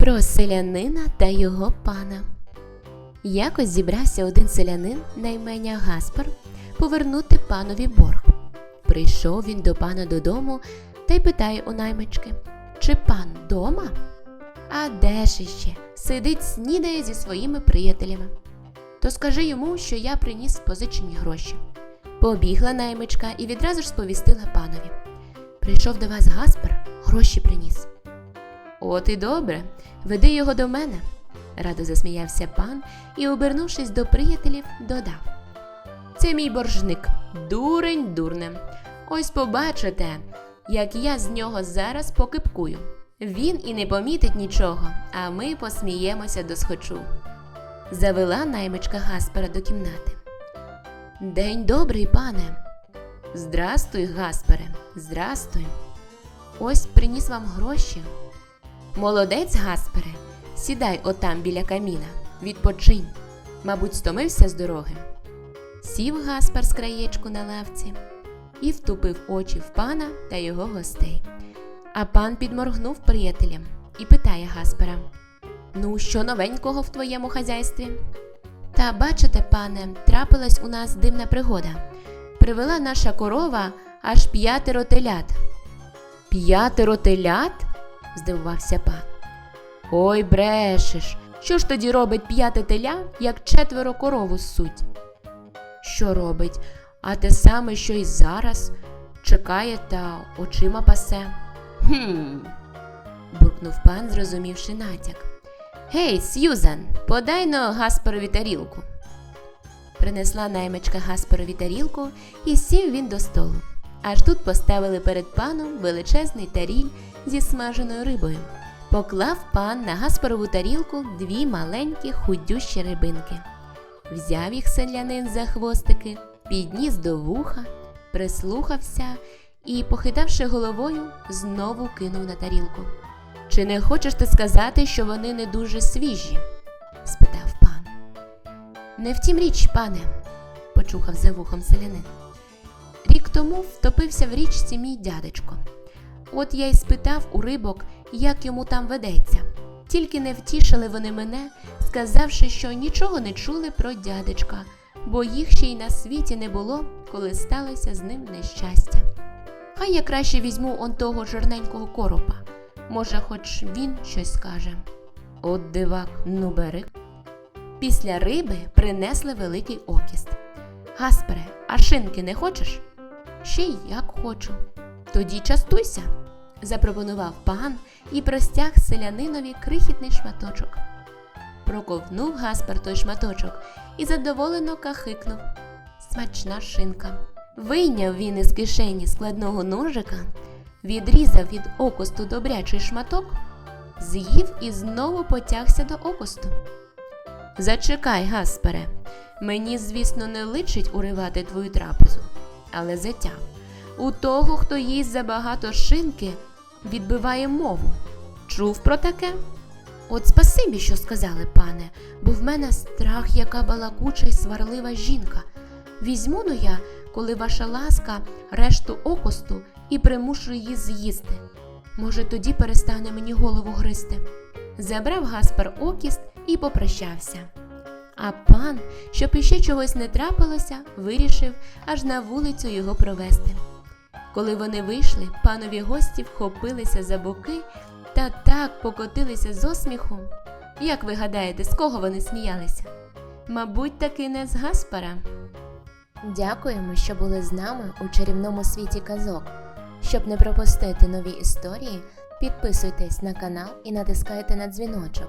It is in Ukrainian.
Про селянина та його пана. Якось зібрався один селянин на ім'я Гаспар повернути панові борг. Прийшов він до пана додому та й питає у наймички, чи пан дома? А де ж іще? Сидить, снідає зі своїми приятелями. То скажи йому, що я приніс позичені гроші. Побігла наймичка і відразу ж сповістила панові. Прийшов до вас Гаспар, гроші приніс. От і добре, веди його до мене, радо засміявся пан і, обернувшись до приятелів, додав. Це мій боржник, дурень дурнем. Ось побачите, як я з нього зараз покипкую. Він і не помітить нічого, а ми посміємося до схочу. Завела наймичка Гаспера до кімнати. День добрий, пане. Здрастуй, Гаспаре, здрастуй. Ось приніс вам гроші. Молодець, Гаспаре, сідай отам біля каміна, відпочинь. Мабуть, стомився з дороги. Сів Гаспар з краєчку на лавці і втупив очі в пана та його гостей. А пан підморгнув приятелям і питає Гаспара: Ну, що новенького в твоєму хазяйстві? Та бачите, пане, трапилась у нас дивна пригода. Привела наша корова аж п'ятеро телят. П'ятеро телят? Здивувався пан. Ой, брешеш. Що ж тоді робить п'яте теля, як четверо корову ссуть? Що робить? А те саме, що й зараз чекає та очима пасе. Хм. буркнув пан, зрозумівши натяк. Гей, Сьюзан, подай но Гаспарові тарілку. Принесла наймичка Гаспарові тарілку і сів він до столу. Аж тут поставили перед паном величезний таріль зі смаженою рибою. Поклав пан на Гаспарову тарілку дві маленькі худющі рибинки. Взяв їх селянин за хвостики, підніс до вуха, прислухався і, похитавши головою, знову кинув на тарілку. Чи не хочеш ти сказати, що вони не дуже свіжі? спитав пан. Не втім річ, пане, почухав за вухом селянин. Тому втопився в річці мій дядечко. От я й спитав у рибок, як йому там ведеться. Тільки не втішили вони мене, сказавши, що нічого не чули про дядечка, бо їх ще й на світі не було, коли сталося з ним нещастя. Хай я краще візьму он того жирненького коропа. Може, хоч він щось скаже. От дивак, ну бери. Після риби принесли великий окіст. Гаспаре, а шинки не хочеш? Ще й як хочу. Тоді частуйся, запропонував пан і простяг селянинові крихітний шматочок. Проковнув Гаспар той шматочок і задоволено кахикнув. Смачна шинка. Вийняв він із кишені складного ножика, відрізав від окосту добрячий шматок, з'їв і знову потягся до окосту. Зачекай, Гаспаре, мені, звісно, не личить уривати твою трапезу, але затям. У того, хто їсть забагато шинки, відбиває мову. Чув про таке? От спасибі, що сказали, пане, бо в мене страх, яка балакуча й сварлива жінка. Візьму ну я, коли ваша ласка, решту окосту і примушу її з'їсти. Може, тоді перестане мені голову гризти. Забрав Гаспар окіст і попрощався. А пан, щоб іще чогось не трапилося, вирішив аж на вулицю його провести. Коли вони вийшли, панові гості вхопилися за боки та так покотилися з осміху. Як ви гадаєте, з кого вони сміялися? Мабуть, таки не з Гаспара. Дякуємо, що були з нами у чарівному світі казок. Щоб не пропустити нові історії, підписуйтесь на канал і натискайте на дзвіночок.